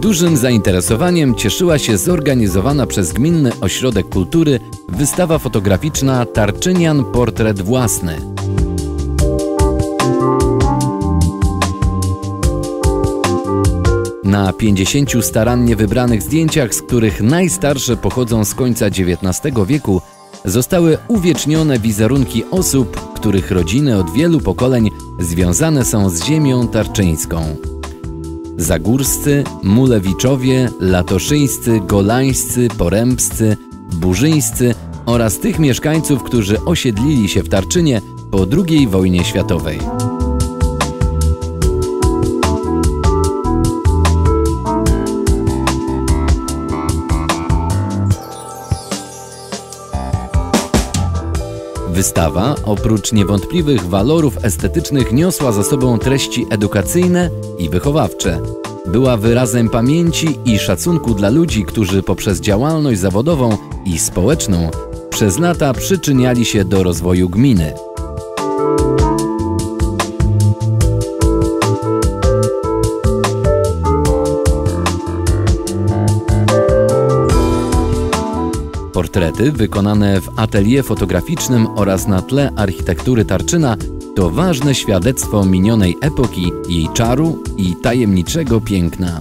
Dużym zainteresowaniem cieszyła się zorganizowana przez Gminny Ośrodek Kultury wystawa fotograficzna Tarczynian Portret Własny. Na 50 starannie wybranych zdjęciach, z których najstarsze pochodzą z końca XIX wieku, zostały uwiecznione wizerunki osób, których rodziny od wielu pokoleń związane są z ziemią tarczyńską. Zagórscy, Mulewiczowie, Latoszyńscy, Golańscy, Porębscy, Burzyńscy oraz tych mieszkańców, którzy osiedlili się w Tarczynie po II wojnie światowej. Wystawa, oprócz niewątpliwych walorów estetycznych, niosła za sobą treści edukacyjne i wychowawcze. Była wyrazem pamięci i szacunku dla ludzi, którzy poprzez działalność zawodową i społeczną przez lata przyczyniali się do rozwoju gminy. Portrety wykonane w atelier fotograficznym oraz na tle architektury Tarczyna to ważne świadectwo minionej epoki, jej czaru i tajemniczego piękna.